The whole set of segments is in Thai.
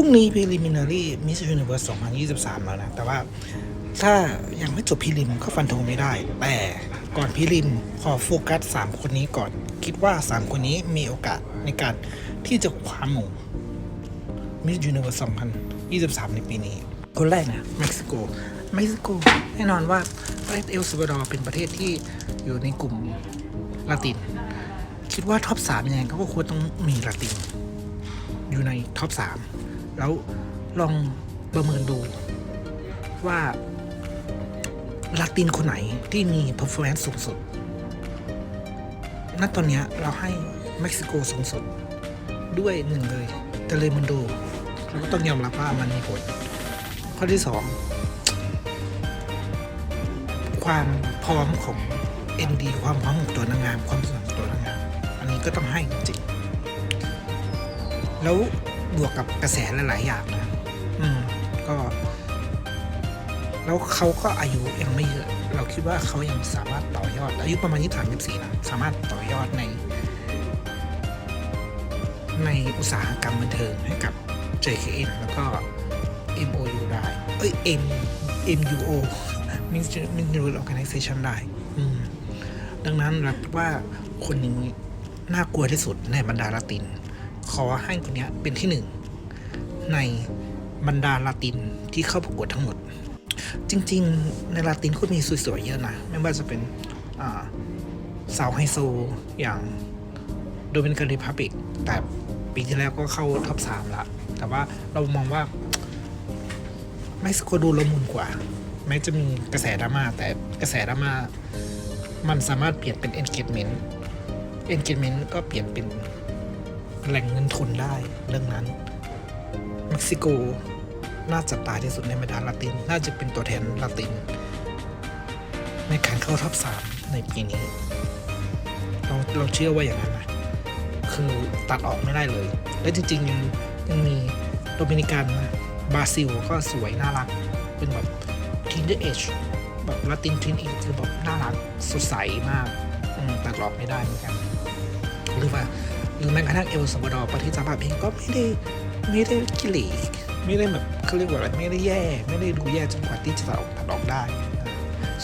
รุ่งนี้ preliminary Miss Universe 2023 แล้วนะ แต่ว่าถ้ายังไม่จบพิลิมก็ฟันธงไม่ได้ แต่ก่อนพิลิมขอโฟกัส 3 คนนี้ก่อน คิดว่า 3 คนนี้มีโอกาสในการที่จะคว้ามู่ Miss Universe 2023 ในปีนี้ คนแรกนะเม็กซิโก เม็กซิโก แน่นอนว่าประเทศเอลซัลวาดอร์เป็นประเทศที่อยู่ในกลุ่มลาติน คิดว่าท็อปสามยังไงเขาก็ควรต้องมีลาติน อยู่ในท็อปสาม แล้วลองประเมินดูว่าลาตินคนไหนที่มี performance สูงสุด ณ ตอนนี้เราให้เม็กซิโกสูงสุด ด้วยหนึ่งเลยเตเลมันโดเราก็ต้องยอมรับว่ามันมีผล ข้อที่สองความพร้อมของ ND ความพร้อมของตัวนางงาม ความสนับสนุนตัวนางงาม อันนี้ก็ต้องให้จริง แล้ว บวกกับกระแสหลายๆอย่างนะอืมก็ แล้วเขาก็อายุยังไม่เยอะ เราคิดว่าเขายังสามารถต่อยอด อายุประมาณ23 24นะสามารถต่อยอดใน ในอุตสาหกรรมบันเทิงให้กับ JKN แล้วก็ MOU ได้ เอ้ย M MUO Ministry Organization ได้ อืม ดังนั้นเราคิดว่าคนนี้น่ากลัวที่สุดในบรรดาลาติน ขอให้คนนี้เป็นที่หนึ่งในบรรดาลาตินที่เข้าประกวดทั้งหมด จริงๆ ในลาตินก็มีสวยๆเยอะนะ ไม่ว่าจะเป็นาสาวไฮโซอย่างโดมินิกัน r ีพับ i ิกแต่ปีที่แล้วก็เข้าท็อปสามละ แต่ว่าเรามองว่าเม็กซิโกดูละมุนกว่า แม้จะมีกระแสดราม่าแต่กระแสดราม่ามันสามารถเปลี่ยนเป็น engagement engagement ก็เปลี่ยนเป็น แหล่งเงินทุนได้เรื่องนั้น เม็กซิโกน่าจะตายที่สุดในบรรดาลาติน น่าจะเป็นตัวแทนลาติน ในการเข้าท็อปสามในปีนี้ เราเราเชื่อว่าอย่างนั้นนะคือตัดออกไม่ได้เลย และจริง ๆ ยังยังมีโดมินิกันนะบราซิลก็สวยน่ารัก เป็นแบบทีนเดอร์เอชแบบลาตินทีนเอชคือแบบน่ารักสดใสมากอืมตัดออกไม่ได้เหมือนกันหรือว่า หรือแม้กระทั่งเอลซัลวาดอร์ประเทศสหภาพเองก็ไม่ได้ไม่ได้กิเลสไม่ได้แบบเขาเรียกว่าอะไรไม่ได้แย่ไม่ได้ดูแย่จนกว่าที่จะตัดออกตัดออกได้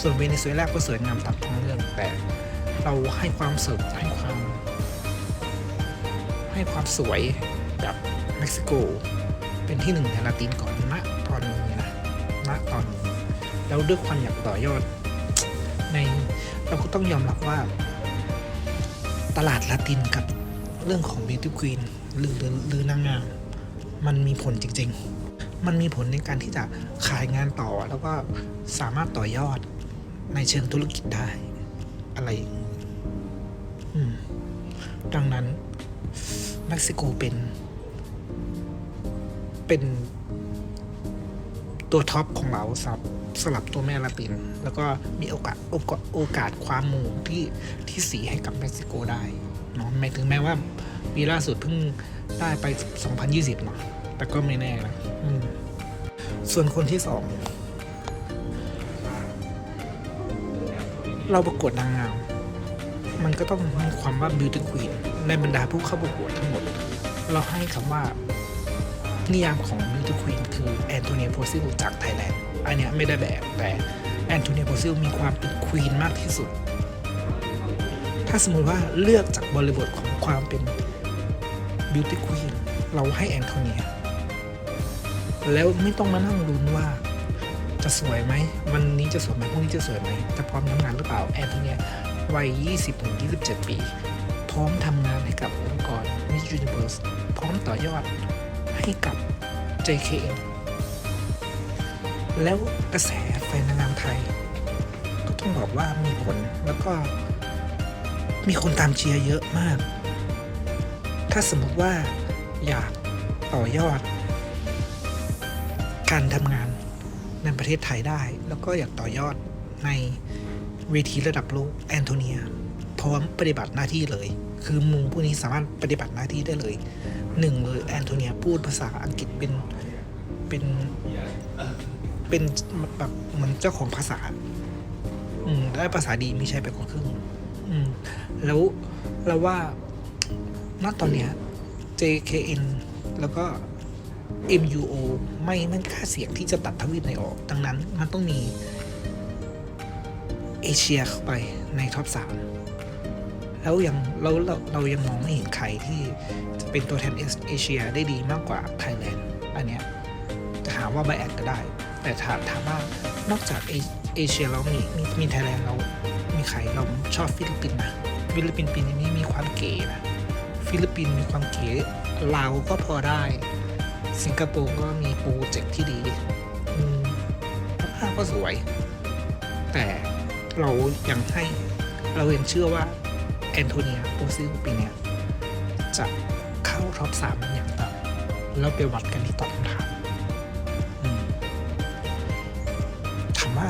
ส่วนเวเนซุเอลาก็สวยงามตามท้องเรื่องแต่เราให้ความสดให้ความให้ความสวยแบบเม็กซิโก เป็นที่หนึ่งในลาตินก่อนณตอนนี้นะณตอนนี้แล้วด้วยความอยากต่อยอดในเราก็ต้องยอมรับว่า ตลาดลาตินกับ เรื่องของ Beauty Queen หรือหรือหรือนางงามมันมีผลจริง ๆ มันมีผลในการที่จะขายงานต่อแล้วก็สามารถต่อยอดในเชิงธุรกิจได้อะไร อืม ดังนั้นเม็กซิโกเป็น เป็นตัวท็อปของเราสำหรับสลับตัวแม่ลาติน แล้วก็มีโอกาสโอกาสโอกาสความมูที่ที่สีให้กับเม็กซิโกได้ ม้ถึงแม้ว่าปีล่าสุดเพิ่งได้ไป 2020เนาะแต่ก็ไม่แน่นะส่วนคนที่สองเราประกวดนางงาม มันก็ต้องมีความว่า beauty queen ในบรรดาผู้เข้าประกวดทั้งหมด เราให้คำว่า นิยามของ beauty queen คือแอนโทเนียโพซิลจากไทยแลนด์ อันเนี้ยไม่ได้แบบแต่แอนโทเนียโพซิลมีความเป็นควีนมากที่สุด ถ้าสมมติว่าเลือกจากบริบทของความเป็น beauty queen เราให้แอนโทเนีย แล้วไม่ต้องมานั่งลุ้นว่าจะสวยไหม วันนี้จะสวยไหมพรุ่งนี้จะสวยไหม จะพร้อมทำงานหรือเปล่า แอนโทเนียวัย 20-27 ปี พร้อมทำงานให้กับองค์กร Miss Universe พร้อมต่อยอดให้กับ JKN แล้วกระแสแฟนนางงามไทย ก็ต้องบอกว่ามีผลแล้วก็ มีคนตามเชียร์เยอะมาก ถ้าสมมติว่าอยากต่อยอด การทำงานในประเทศไทยได้ แล้วก็อยากต่อยอดในเวทีระดับโลกแอนโทเนียพร้อมปฏิบัติหน้าที่เลย คือมูพวกนี้สามารถปฏิบัติหน้าที่ได้เลยหนึ่งเลยแอนโทเนียพูดภาษาอังกฤษเป็นเป็นเป็นแบบเหมือนเจ้าของภาษา อืมได้ภาษาดีมีใช้ไปกว่าครึ่ง อืม แล้วเราว่าณตอนเนี้ย JKN แล้วก็ MUO ไม่ไม่ค่าเสียงที่จะตัดทวีปไหนออก ดังนั้นมันต้องมีเอเชียเข้าไปในท็อปสามแล้วยังเราเราเรายังมองไม่เห็นใครที่จะเป็นตัวแทนเอเชียได้ดีมากกว่าไทยแลนด์อันเนี้ยจะถามว่าไบแอดก็ได้ แต่ถามถามว่านอกจากเอเชียเรามีมีมีไทยแลนด์เรา มีใครเราชอบฟิลิปปินส์นะ ฟิลิปปินส์ปีนี้มีความเก๋นะฟิลิปปินส์มีความเก๋ลาวก็พอได้ สิงคโปร์ก็มีโปรเจกต์ที่ดีภาพก็สวย แต่เรายังให้เรายังเชื่อว่าแอนโทเนียโอซิลปีนี้จะเข้าท็อปสามอย่างต่ำแล้วไปวัดกันที่ตอบคำถามถามว่า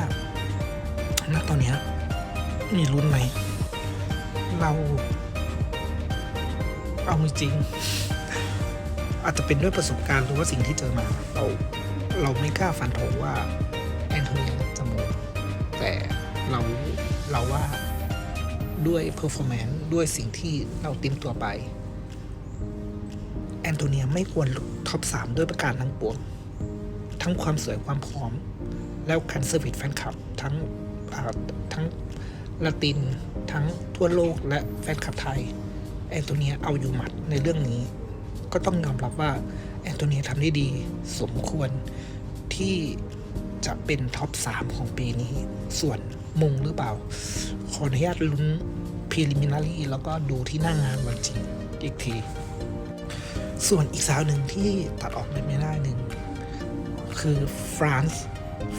ณตอนเนี้ยมีลุ้นไหม เรา เอาจริง อาจจะเป็นด้วยประสบการณ์หรือว่าสิ่งที่เจอมา เราเราไม่กล้าฟันธงว่าแอนโทเนียจะโมงแต่เราเราว่าด้วย performance ด้วยสิ่งที่เราเตรียมตัวไป แอนโทเนียไม่ควรลุดท็อป3ด้วยประการทั้งปวง ทั้งความสวยความพร้อม แล้วคันเซอร์วิสแฟนคลับ ทั้งทั้ง ละตินทั้งทั่วโลกและแฟนคลับไทยแอนโทเนียเอาอยู่หมัดในเรื่องนี้ ก็ต้องยอมรับว่าแอนโทเนียทำได้ดีสมควรที่จะเป็นท็อป 3 ของปีนี้ ส่วนมงหรือเปล่า ขออนุญาตลุ้น preliminary แล้วก็ดูที่หน้างงานวันจริงอีกที ส่วนอีกสาวหนึ่งที่ตัดออกไม่ได้หนึ่งคือฟรานซ์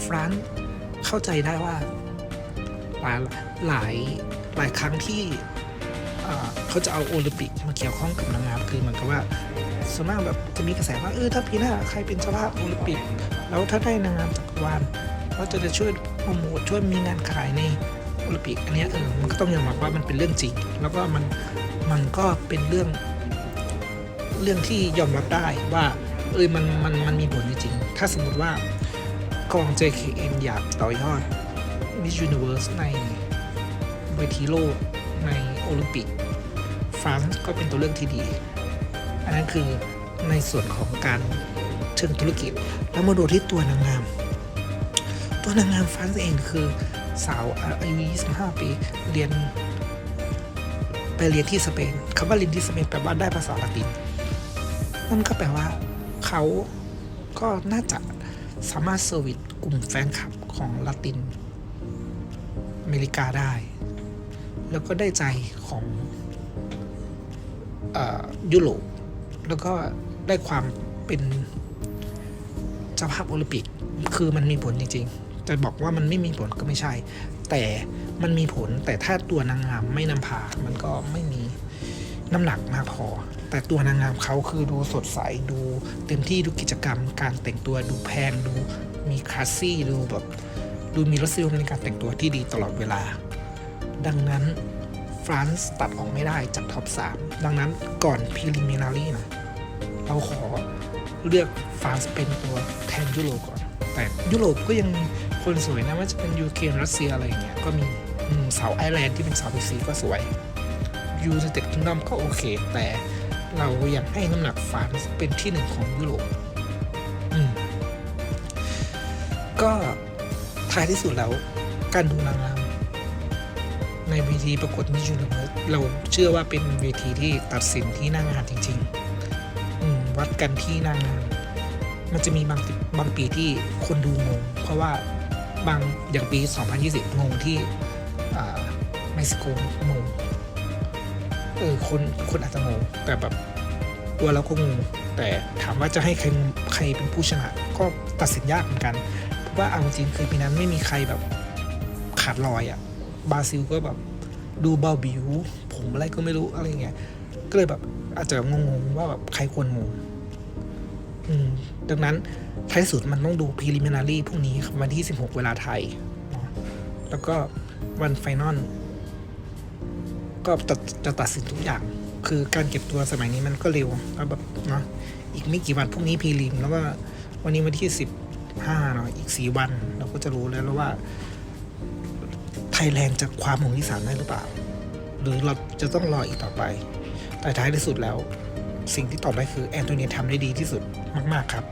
ฟรานซ์เข้าใจได้ว่า ลายหลายหลายครั้งที่เขาจะเอาโอลิมปิกมาเกี่ยวข้องกับนางงามคือเหมือนกับว่าส่วนมากแบบจะมีกระแสว่าเออถ้าปีหน้าใครเป็นเจ้าภาพโอลิมปิก แล้วถ้าได้นางงามจักรวาลก็จะจะช่วยโปรโมทช่วยมีงานขายในโอลิมปิกอันนี้เออมันก็ต้องยอมรับว่ามันเป็นเรื่องจริง แล้วก็มันมันก็เป็นเรื่องเรื่องที่ยอมรับได้ว่าเออมันมันมันมีผลจริงๆถ้าสมมติว่ากอง JKN อยากต่อยอด Miss Universe ในเวทีโลกในโอลิมปิกฟรานซ์ก็เป็นตัวเลือกที่ดี อันนั้นคือในส่วนของการเชิงธุรกิจ แล้วมาดูที่ตัวนางงาม ตัวนางงามฟรานซ์เองคือสาวอายุ 25 ปี เรียนไปเรียนที่สเปนคำว่าเรียนที่สเปนแปลว่าได้ภาษาละติน นั่นก็แปลว่าเขาก็น่าจะสามารถเซอร์วิสกลุ่มแฟนคลับของละติน อเมริกาได้ แล้วก็ได้ใจของอยุโรปแล้วก็ได้ความเป็นเจ้าภาพโอลิมปิกคือมันมีผลจริงๆ จะบอกว่ามันไม่มีผลก็ไม่ใช่ แต่มันมีผลแต่ถ้าตัวนางงามไม่นำพา มันก็ไม่มีน้ำหนักมากพอ แต่ตัวนางงามเขาคือดูสดใสดูเต็มที่ดูกิจกรรม การแต่งตัวดูแพงดูมีคลาสซี่ดูแบบ ดูมีรสนิยมในการแต่งตัวที่ดีตลอดเวลา ดังนั้นฟรานซ์ตัดออกไม่ได้จากท็อป 3 ดังนั้นก่อนพ r ลิมินารีนะ เราขอเลือกฟรานซ์เป็นตัวแทนยุโรปก่อน แต่ยุโรปก็ยังมีคนสวยนะว่าจะเป็นยูเครนรัสเซียอะไรอย่างเงี้ยก็มีอืมสาวไอร์แลนด์ที่เป็นสาวพีซีก็สวยยูเต็ดคิงดอมก็โอเค แต่เราอยากให้น้ำหนักฟรานซ์เป็นที่หนึ่งของยุโรปอืมก็ ท้ายที่สุดแล้วการดูนางงามในเวทีประกวดมิจูนิเวิร์สเราเชื่อว่าเป็นเวทีที่ตัดสินที่นางานจริงๆวัดกันที่นางานมันจะมีบางบางปีที่คนดูงง เพราะว่าบางอย่างปี 2020 งงที่เม็กซิโกงงเออคนคนอาจจะงงแต่แบบตัวเราก็งงแต่ถามว่าจะให้ใครใครเป็นผู้ชนะ ก็ตัดสินยากเหมือนกัน ว่าเอาจริงคือปีนั้นไม่มีใครแบบขาดลอยอะ่ะบราซิลก็แบบดูเบาบิว ผมอะไรก็ไม่รู้อะไรเงี้ยก็เลยแบบอาจจะงงๆว่าแบบใครควรมงอืมดังนั้นท้ายสุดมันต้องดู preliminary พรุ่งนี้ครับวันที่ 16 เวลาไทย แล้วก็วันไฟนอลก็จะจะตัดสินทุกอย่าง คือการเก็บตัวสมัยนี้มันก็เร็วแล้วแบบเนาะอีกไม่กี่วันพรุ่งนี้พรีลิม แล้วก็วันนี้วันที่ 15เนาะอีก 4 วัน เราก็จะรู้แล้วว่า ไทยแลนด์จะคว้ามงที่สามได้หรือเปล่า หรือเราจะต้องรออีกต่อไป แต่ท้ายที่สุดแล้ว สิ่งที่ตอบได้คือแอนโทเนียทำได้ดีที่สุดมาก ๆ ครับ